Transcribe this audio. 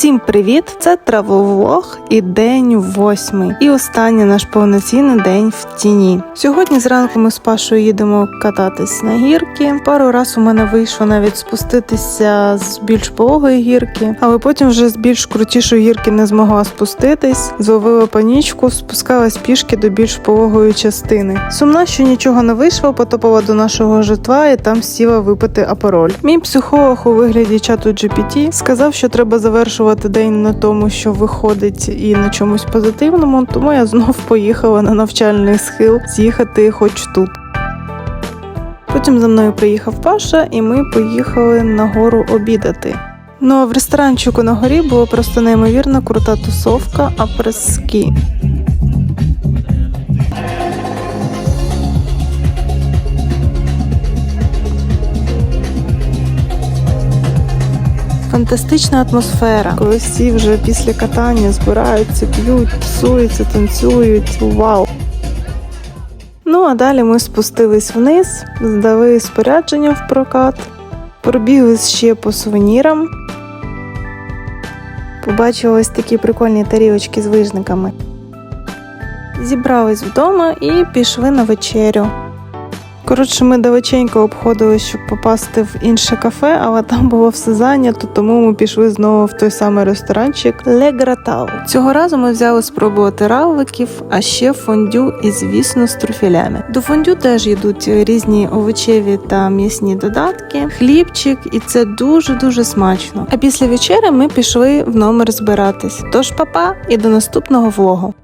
Всім привіт! Це травовлог і день восьмий. І останній наш повноцінний день в тіні. Сьогодні зранку ми з Пашою їдемо кататись на гірки. Пару раз у мене вийшло навіть спуститися з більш пологої гірки, але потім вже з більш крутішої гірки не змогла спуститись. Зловила панічку, спускалась пішки до більш пологої частини. Сумна, що нічого не вийшло, потопала до нашого житла і там сіла випити апероль. Мій психолог у вигляді чату GPT сказав, що треба завершувати день на тому, що виходить, і на чомусь позитивному. Тому я знов поїхала на навчальний схил з'їхати хоч тут. Потім за мною приїхав Паша, і ми поїхали на гору обідати. Ну а в ресторанчику на горі була просто неймовірно крута тусовка апрески. Фантастична атмосфера, коли всі вже після катання збираються, п'ють, псуються, танцюють. Вау! Ну а далі ми спустились вниз, здали спорядження в прокат, пробігли ще по сувенірам. Побачили ось такі прикольні тарілочки з вижниками. Зібрались вдома і пішли на вечерю. Коротше, ми далеченько обходили, щоб попасти в інше кафе, але там було все зайнято, тому ми пішли знову в той самий ресторанчик Ле Гратау. Цього разу ми взяли спробувати равликів, а ще фондю і, звісно, з трюфелями. До фондю теж йдуть різні овочеві та м'ясні додатки, хлібчик, і це дуже дуже смачно. А після вечері ми пішли в номер збиратись. Тож, папа, і до наступного влогу.